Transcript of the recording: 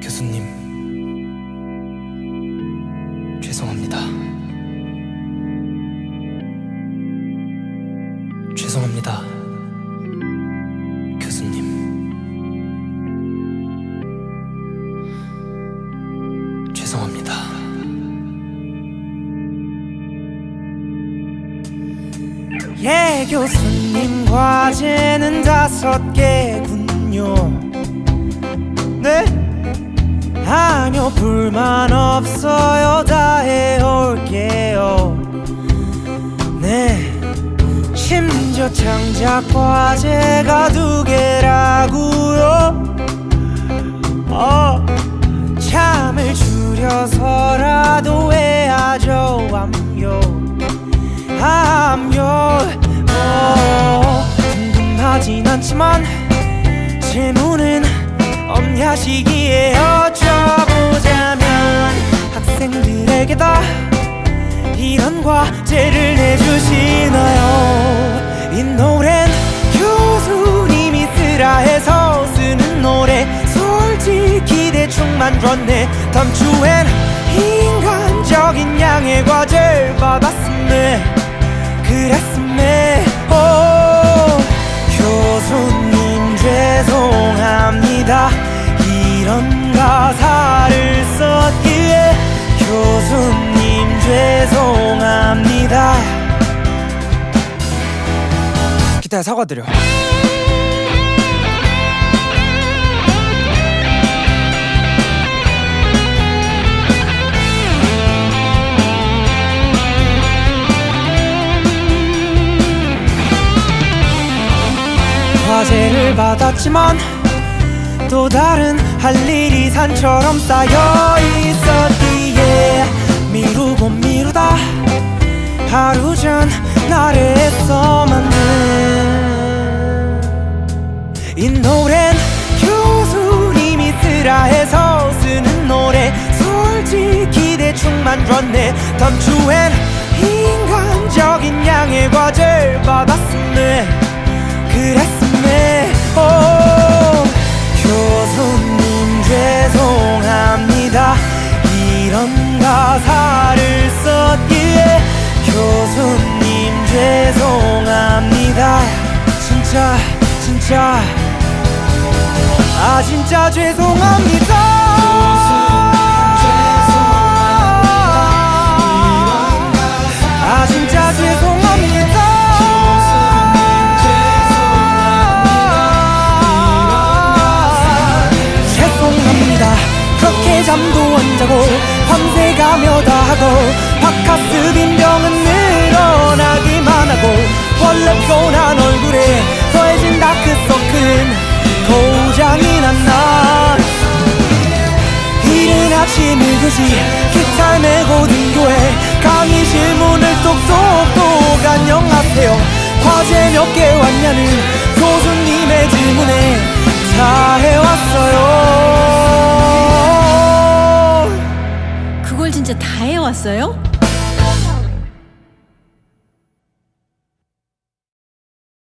교수님, 죄송합니다. 죄송합니다. 교수님. 예 교수님 과제는 다섯 개군요. 네? 아니요 불만 없어요. 다 해올게요. 네. 심지어 창작 과제가 두 개라고요. 어 잠을 줄여서라 암요 어, 궁금하진 않지만 질문은 없냐 시기에 여쭤보자면 학생들에게 다 이런 과제를 내주시나요? 이 노랜 교수님이 쓰라 해서 쓰는 노래. 솔직히 대충 만들었네. 다음 주엔 인간적인 양의 과제를 받았음네 그랬음네 오 교수님 죄송합니다. 이런 가사를 썼기에 교수님 죄송합니다. 기타에 사과드려 과제를 받았지만 또 다른 할 일이 산처럼 쌓여 있었기에 미루고 미루다 하루 전 나래에서 만든 이 노랜 교수님이 쓰라 해서 쓰는 노래. 솔직히 대충 만들었네. 다음 주엔 진짜 아 진짜 죄송합니다. 아 잠도 안 자고 밤새 가며 다 하고 바카스 빈병은 늘어나기만 하고 원래 편한 얼굴에 고장이 난다 이른 아침 1교시 기타 메고 등교해 강의 실 문을 똑똑똑 안녕하세요. 과제 몇 개 왔냐는 교수님의 질문에 다 해왔어요. 그걸 진짜 다 해왔어요?